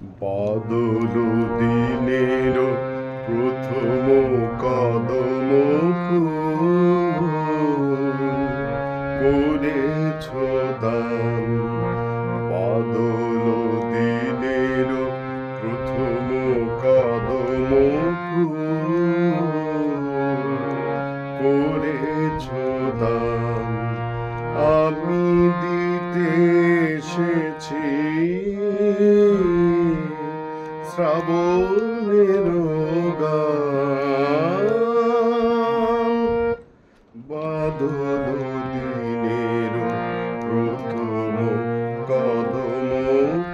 বাদল দিনের প্রথম কদম করেছ দান, বাদল দিনের প্রথম কদম করেছ দান, আমি দিতে এসেছি। শ্রাবণের গান। বাদল দিনের প্রথম কদম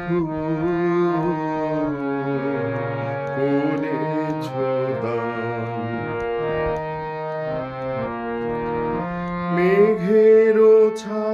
ছায়া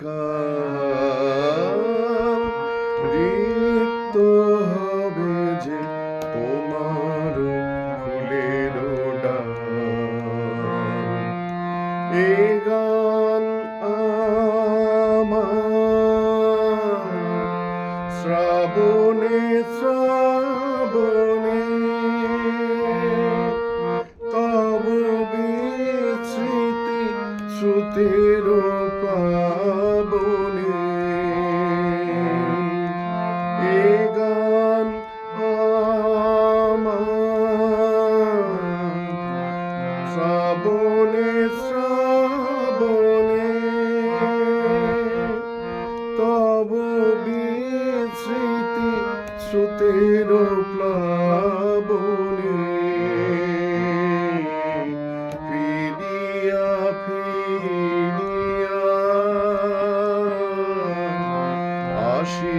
কাল রিক্ত হবে যে তোমার ফুলের এ গান আমার শ্রাবণে শ্রাবণে। তব বিস্মৃতি শ্রুতের শ্রাবণে শ্রাবণে। তব বিস্মৃতি শ্রুতির প্লাবনে। ফিরিয়া ফিরিয়া আসি